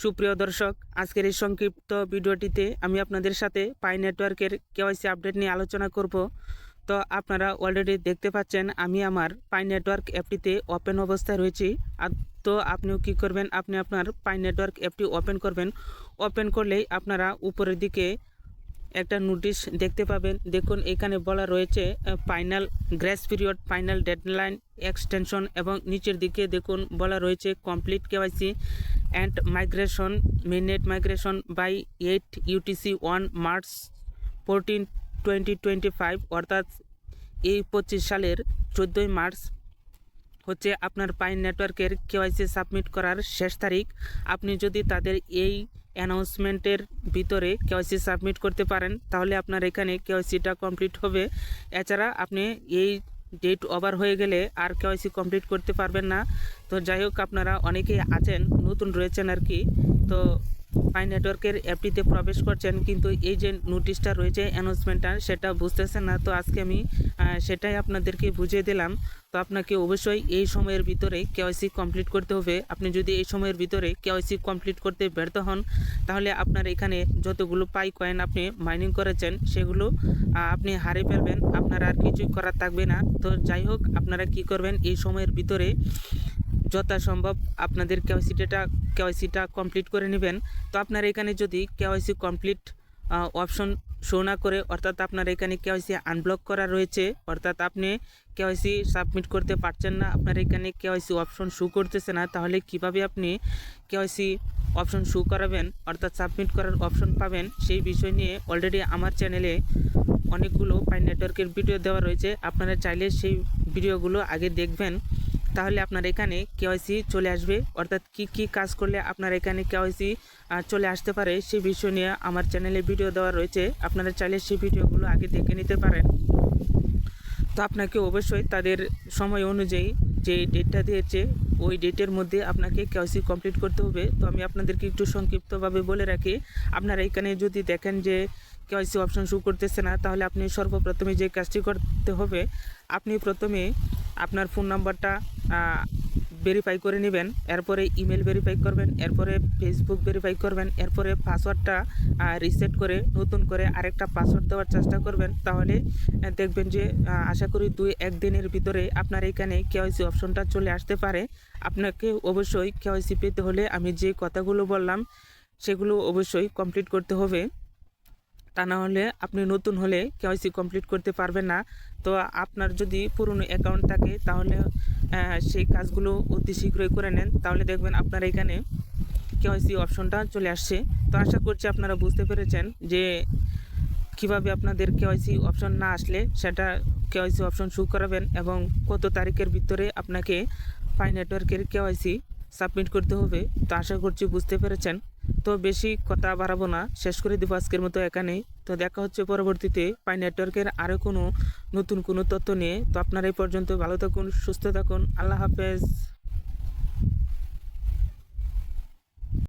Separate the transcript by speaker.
Speaker 1: সুপ্রিয় দর্শক, আজকের এই সংক্ষিপ্ত ভিডিওটিতে আমি আপনাদের সাথে পাই নেটওয়ার্কের কেওয়াইসি আপডেট নিয়ে আলোচনা করব। তো আপনারা অলরেডি দেখতে পাচ্ছেন, আমি আমার পাই নেটওয়ার্ক অ্যাপটিতে ওপেন অবস্থায় রয়েছি। আর তো আপনিও কি করবেন, আপনি আপনার পাই নেটওয়ার্ক অ্যাপটি ওপেন করবেন। ওপেন করলেই আপনারা উপরের দিকে একটা নোটিশ দেখতে পাবেন। দেখুন, এখানে বলা রয়েছে final grace period, final deadline, extension এবং নিচের দিকে দেখুন, বলা রয়েছে complete KYC. And migration mainnet migration by eight UTC one March fourteen twenty twenty five, অর্থাৎ এই পঁচিশ সালের চোদ্দোই মার্চ হচ্ছে আপনার পাইন নেটওয়ার্কের কেওয়াইসি সাবমিট করার শেষ তারিখ। আপনি যদি তাদের এই অ্যানাউন্সমেন্টের ভিতরে কেওয়াইসি সাবমিট করতে পারেন, তাহলে আপনার এখানে কেওয়াইসিটা কমপ্লিট হবে। এছাড়া আপনি এই ডেট ওভার হয়ে গেলে আর কেওয়াইসি কমপ্লিট করতে পারবেন না। তো যাই হোক, আপনারা অনেকেই আছেন, নতুন রয়েছেন আর কি। তো পাই নেটওয়ার্কের অ্যাপটিতে প্রবেশ করছেন, কিন্তু এই যে নোটিশটা রয়েছে অ্যানাউন্সমেন্টটা সেটা বুঝতেছেন না। তো আজকে আমি সেটাই আপনাদেরকে বুঝিয়ে দিলাম। তো আপনাকে অবশ্যই এই সময়ের ভিতরে কেওয়াইসি কমপ্লিট করতে হবে। আপনি যদি এই সময়ের ভিতরে কেওয়াইসি কমপ্লিট করতে ব্যর্থ হন, তাহলে আপনার এখানে যতগুলো পাই কয়েন আপনি মাইনিং করেছেন, সেগুলো আপনি হারিয়ে ফেলবেন। আপনার আর কিছুই করার থাকবে না। তো যাই হোক, আপনারা কি করবেন? এই সময়ের ভিতরে যথাসম্ভব আপনাদের কেওয়াইসিটা কেওয়াইসিটা কমপ্লিট করে নেবেন। তো আপনার এখানে যদি কেওয়াইসি কমপ্লিট অপশন শো না করে, অর্থাৎ আপনার এখানে কেওয়াইসি আনব্লক করা রয়েছে, অর্থাৎ আপনি কেওয়াইসি সাবমিট করতে পারছেন না, আপনার এখানে কেওয়াইসি অপশন শো করতেছে না, তাহলে কীভাবে আপনি কেওয়াইসি অপশন শো করাবেন, অর্থাৎ সাবমিট করার অপশন পাবেন, সেই বিষয় নিয়ে অলরেডি আমার চ্যানেলে অনেকগুলো পাই নেটওয়ার্কের ভিডিও দেওয়া রয়েছে। আপনারা চাইলে সেই ভিডিওগুলো আগে দেখবেন। তাহলে আপনার এখানে কেওয়াইসি চলে আসবে। অর্থাৎ কি কি কাজ করলে আপনার এখানে কেওয়াইসি চলে আসতে পারে সেই বিষয় নিয়ে আমার চ্যানেলে ভিডিও দেওয়া রয়েছে। আপনারা চাইলে সেই ভিডিওগুলো আগে দেখে নিতে পারেন। তো আপনাকে অবশ্যই তাদের সময় অনুযায়ী যে ডেটটা দিয়েছে, ওই ডেটের মধ্যে আপনাকে কেওয়াইসি কমপ্লিট করতে হবে। তো আমি আপনাদেরকে একটু সংক্ষিপ্তভাবে বলে রাখি, আপনারা এখানে যদি দেখেন যে কেওয়াইসি অপশন শু করতেছে না, তাহলে আপনি সর্বপ্রথমে যে কাজটি করতে হবে, আপনি প্রথমে আপনার ফোন নাম্বারটা ভেরিফাই করে নেবেন, এরপরে ইমেল ভেরিফাই করবেন, এরপরে ফেসবুক ভেরিফাই করবেন, এরপরে পাসওয়ার্ডটা রিসেট করে, নতুন করে আরেকটা পাসওয়ার্ড দেওয়ার চেষ্টা করবেন। তাহলে দেখবেন যে আশা করি দুই একদিনের ভিতরে আপনার এখানে কেওয়াইসি অপশনটা চলে আসতে পারে। আপনাকে অবশ্যই কেওয়াইসি পেতে হলে আমি যে কথাগুলো বললাম, সেগুলো অবশ্যই কমপ্লিট করতে হবে। তা না হলে আপনি নতুন হলে কেওয়াইসি কমপ্লিট করতে পারবেন না। তো আপনার যদি পুরনো অ্যাকাউন্ট থাকে, তাহলে সেই কাজগুলো অতি শীঘ্রই করে নেন। তাহলে দেখবেন আপনার এখানে কেওয়াইসি অপশনটা চলে আসছে। তো আশা করছি আপনারা বুঝতে পেরেছেন যে কীভাবে আপনাদের কেওয়াইসি অপশন না আসলে সেটা কেওয়াইসি অপশন শু করাবেন এবং কত তারিখের ভিতরে আপনাকে পাই নেটওয়ার্কের কেওয়াইসি সাবমিট করতে হবে। তো আশা করছি বুঝতে পেরেছেন। তো বেশি কথা বাড়াবো না। শেষ করে দেবো আজকের মতো এখানেই। তো দেখা হচ্ছে পরবর্তীতে। পাই নেটওয়ার্কের আরও কোনো নতুন কোনো তথ্য নিয়ে। তো আপনারা এই পর্যন্ত ভালো থাকুন, সুস্থ থাকুন। আল্লাহ হাফেজ।